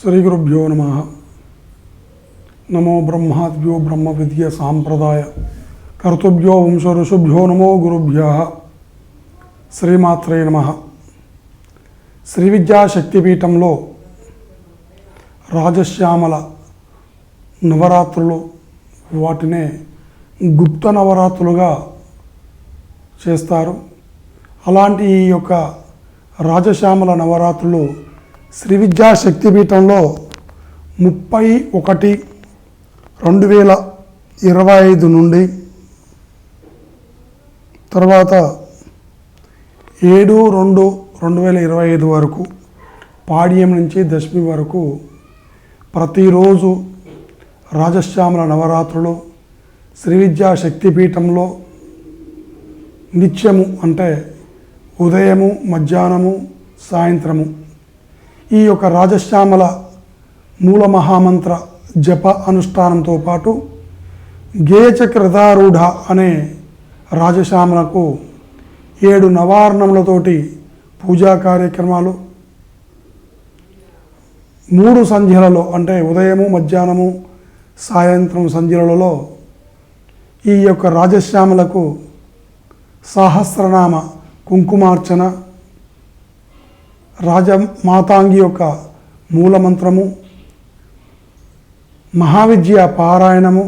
శ్రీ గురుభ్యో నమ నమో బ్రహ్మాద్భ్యో బ్రహ్మ విద్య సాంప్రదాయ కర్తృభ్యో వంశ ఋషుభ్యో నమో గురుభ్య శ్రీమాత్రే నమ శ్రీ విద్యా శక్తిపీఠంలో రాజశ్యామల నవరాత్రులు వాటినే గుప్త నవరాత్రులుగా చేస్తారు. అలాంటి ఈ యొక్క రాజశ్యామల నవరాత్రులు శ్రీ విద్యా శక్తిపీఠంలో ముప్పై ఒకటి రెండు వేల ఇరవై ఐదు నుండి తర్వాత ఏడు రెండు రెండు వేల ఇరవై ఐదు వరకు పాడ్యం నుంచి దశమి వరకు ప్రతిరోజు రాజశ్యామల నవరాత్రులు శ్రీ విద్యా శక్తిపీఠంలో నిత్యము అంటే ఉదయము మధ్యాహ్నము సాయంత్రము ఈ యొక్క రాజశ్యామల మూల మహామంత్ర జప అనుష్ఠానంతో పాటు గేయచక్రధారూఢ అనే రాజశ్యామలకు ఏడు నవారణములతోటి పూజా కార్యక్రమాలు మూడు సంధ్యలలో అంటే ఉదయము మధ్యాహ్నము సాయంత్రం సంధ్యలలో ఈ యొక్క రాజశ్యామలకు సహస్రనామ కుంకుమార్చన రాజమాతాంగి యొక్క మూలమంత్రము మహావిద్య పారాయణము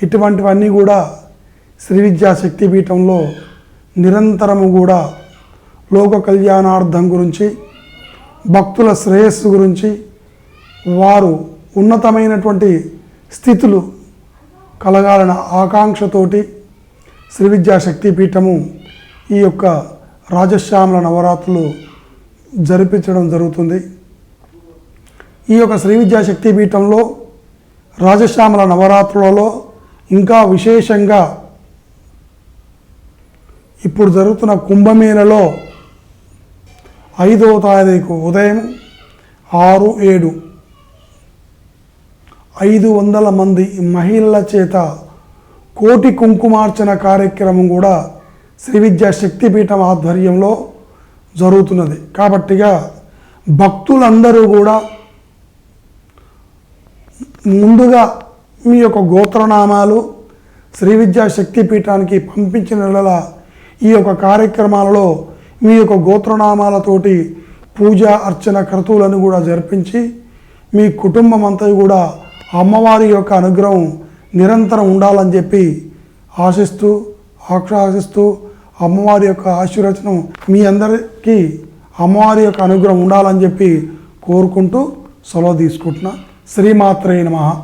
ఇటువంటివన్నీ కూడా శ్రీ విద్యా శక్తిపీఠంలో నిరంతరము కూడా లోక కళ్యాణార్థం గురించి భక్తుల శ్రేయస్సు గురించి వారు ఉన్నతమైనటువంటి స్థితులు కలగాలన్న ఆకాంక్షతోటి శ్రీ విద్యా శక్తిపీఠము ఈ యొక్క రాజశ్యామల నవరాత్రులు జరిపించడం జరుగుతుంది. ఈ యొక్క శ్రీ విద్యా శక్తిపీఠంలో రాజశ్యామల నవరాత్రులలో ఇంకా విశేషంగా ఇప్పుడు జరుగుతున్న కుంభమేళలో ఐదవ తారీఖు ఉదయం ఆరు ఏడు ఐదు వందల మంది మహిళల చేత కోటి కుంకుమార్చన కార్యక్రమం కూడా శ్రీ విద్యా శక్తిపీఠం ఆధ్వర్యంలో జరుగుతున్నది. కాబట్టిగా భక్తులందరూ కూడా ముందుగా మీ యొక్క గోత్రనామాలు శ్రీ విద్యా శక్తిపీఠానికి పంపించిన నెలల ఈ యొక్క కార్యక్రమాలలో మీ యొక్క గోత్రనామాలతోటి పూజ అర్చన క్రతువులను కూడా జరిపించి మీ కుటుంబం అంతా కూడా అమ్మవారి యొక్క అనుగ్రహం నిరంతరం ఉండాలని చెప్పి ఆశిస్తూ ఆక్షాసిస్తూ అమ్మవారి యొక్క ఆశీర్వచనం మీ అందరికీ అమ్మవారి యొక్క అనుగ్రహం ఉండాలని చెప్పి కోరుకుంటూ సెలవు తీసుకుంటున్నా. శ్రీమాత్రే నమ.